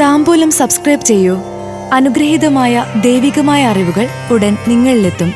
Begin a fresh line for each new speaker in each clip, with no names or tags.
താമ്പൂലം subscribe ചെയ്യൂ. അനുഗ്രഹീതമായ ദൈവികമായ അറിവുകൾ ഉടൻ നിങ്ങളിലെത്തും.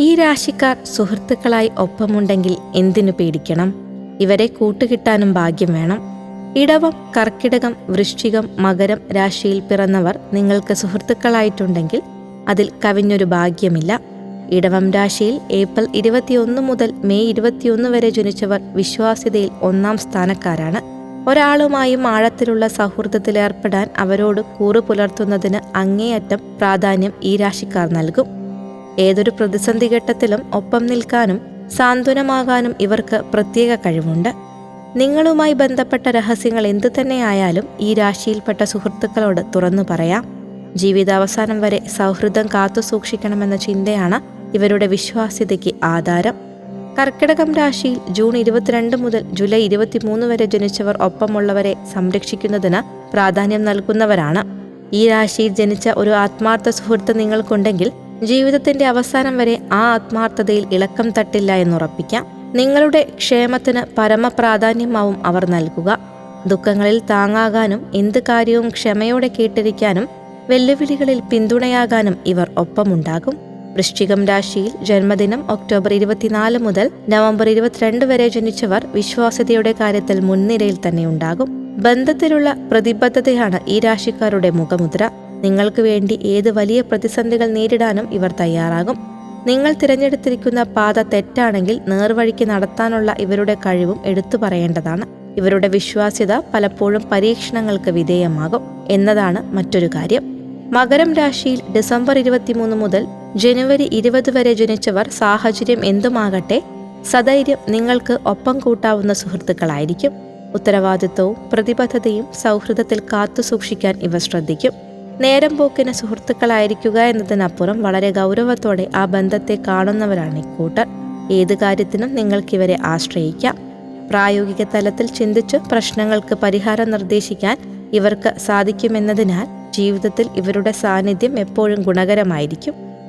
ഈ രാശിക്കാർ സുഹൃത്തുക്കളായി ഒപ്പമുണ്ടെങ്കിൽ എന്തിനു പേടിക്കണം? ഇവരെ കൂട്ടുകിട്ടാനും ഭാഗ്യം വേണം. ഇടവം കർക്കിടകം വൃശ്ചികം മകരം രാശിയിൽ പിറന്നവർ നിങ്ങൾക്ക് സുഹൃത്തുക്കളായിട്ടുണ്ടെങ്കിൽ അതിൽ കവിഞ്ഞൊരു ഭാഗ്യമില്ല. ഇടവം രാശിയിൽ ഏപ്രിൽ ഇരുപത്തിയൊന്ന് മുതൽ മെയ് ഇരുപത്തിയൊന്ന് വരെ ജനിച്ചവർ വിശ്വാസ്യതയിൽ ഒന്നാം സ്ഥാനക്കാരാണ്. ഒരാളുമായും ആഴത്തിലുള്ള സൗഹൃദത്തിലേർപ്പെടാൻ അവരോട് കൂറു പുലർത്തുന്നതിന് അങ്ങേയറ്റം പ്രാധാന്യം ഈ രാശിക്കാർ നൽകും. ഏതൊരു പ്രതിസന്ധി ഘട്ടത്തിലും ഒപ്പം നിൽക്കാനും സാന്ത്വനമാകാനും ഇവർക്ക് പ്രത്യേക കഴിവുണ്ട്. നിങ്ങളുമായി ബന്ധപ്പെട്ട രഹസ്യങ്ങൾ എന്തു തന്നെയായാലും ഈ രാശിയിൽപ്പെട്ട സുഹൃത്തുക്കളോട് തുറന്നു പറയാം. ജീവിതാവസാനം വരെ സൗഹൃദം കാത്തു സൂക്ഷിക്കണമെന്ന ചിന്തയാണ് ഇവരുടെ വിശ്വാസ്യതയ്ക്ക് ആധാരം. കർക്കിടകം രാശിയിൽ ജൂൺ ഇരുപത്തിരണ്ട് മുതൽ ജൂലൈ ഇരുപത്തിമൂന്ന് വരെ ജനിച്ചവർ ഒപ്പമുള്ളവരെ സംരക്ഷിക്കുന്നതിന് പ്രാധാന്യം നൽകുന്നവരാണ്. ഈ രാശിയിൽ ജനിച്ച ഒരു ആത്മാർത്ഥ സുഹൃത്ത് നിങ്ങൾക്കുണ്ടെങ്കിൽ ജീവിതത്തിന്റെ അവസാനം വരെ ആ ആത്മാർത്ഥതയിൽ ഇളക്കം തട്ടില്ല എന്നുറപ്പിക്കാം. നിങ്ങളുടെ ക്ഷേമത്തിന് പരമ പരമപ്രാധാന്യമാവും അവർ നൽകുക. ദുഃഖങ്ങളിൽ താങ്ങാകാനും എന്ത് കാര്യവും ക്ഷമയോടെ കേട്ടിരിക്കാനും വെല്ലുവിളികളിൽ പിന്തുണയാകാനും ഇവർ ഒപ്പമുണ്ടാകും. വൃശ്ചികം രാശിയിൽ ജന്മദിനം ഒക്ടോബർ ഇരുപത്തിനാല് മുതൽ നവംബർ ഇരുപത്തിരണ്ട് വരെ ജനിച്ചവർ വിശ്വാസ്യതയുടെ കാര്യത്തിൽ മുൻനിരയിൽ തന്നെ ഉണ്ടാകും. ബന്ധത്തിലുള്ള പ്രതിബദ്ധതയാണ് ഈ രാശിക്കാരുടെ മുഖമുദ്ര. നിങ്ങൾക്ക് വേണ്ടി ഏത് വലിയ പ്രതിസന്ധികൾ നേരിടാനും ഇവർ തയ്യാറാകും. നിങ്ങൾ തിരഞ്ഞെടുത്തിരിക്കുന്ന പാത തെറ്റാണെങ്കിൽ നേർവഴിക്ക് നടത്താനുള്ള ഇവരുടെ കഴിവും എടുത്തു പറയേണ്ടതാണ്. ഇവരുടെ വിശ്വാസ്യത പലപ്പോഴും പരീക്ഷണങ്ങൾക്ക് വിധേയമാകും എന്നതാണ് മറ്റൊരു കാര്യം. മകരം രാശിയിൽ ഡിസംബർ ഇരുപത്തിമൂന്ന് മുതൽ ജനുവരി ഇരുപത് വരെ ജനിച്ചവർ സാഹചര്യം എന്തുമാകട്ടെ സധൈര്യം നിങ്ങൾക്ക് ഒപ്പം കൂട്ടാവുന്ന സുഹൃത്തുക്കളായിരിക്കും. ഉത്തരവാദിത്വവും പ്രതിബദ്ധതയും സൗഹൃദത്തിൽ കാത്തു സൂക്ഷിക്കാൻ ഇവ ശ്രദ്ധിക്കും. നേരം പോക്കിന് സുഹൃത്തുക്കളായിരിക്കുക എന്നതിനപ്പുറം വളരെ ഗൗരവത്തോടെ ആ ബന്ധത്തെ കാണുന്നവരാണ് ഇക്കൂട്ടർ. ഏത് കാര്യത്തിനും നിങ്ങൾക്കിവരെ ആശ്രയിക്കാം. പ്രായോഗിക തലത്തിൽ ചിന്തിച്ച് പ്രശ്നങ്ങൾക്ക് പരിഹാരം നിർദ്ദേശിക്കാൻ ഇവർക്ക് സാധിക്കുമെന്നതിനാൽ ജീവിതത്തിൽ ഇവരുടെ സാന്നിധ്യം എപ്പോഴും ഗുണകരമായിരിക്കും.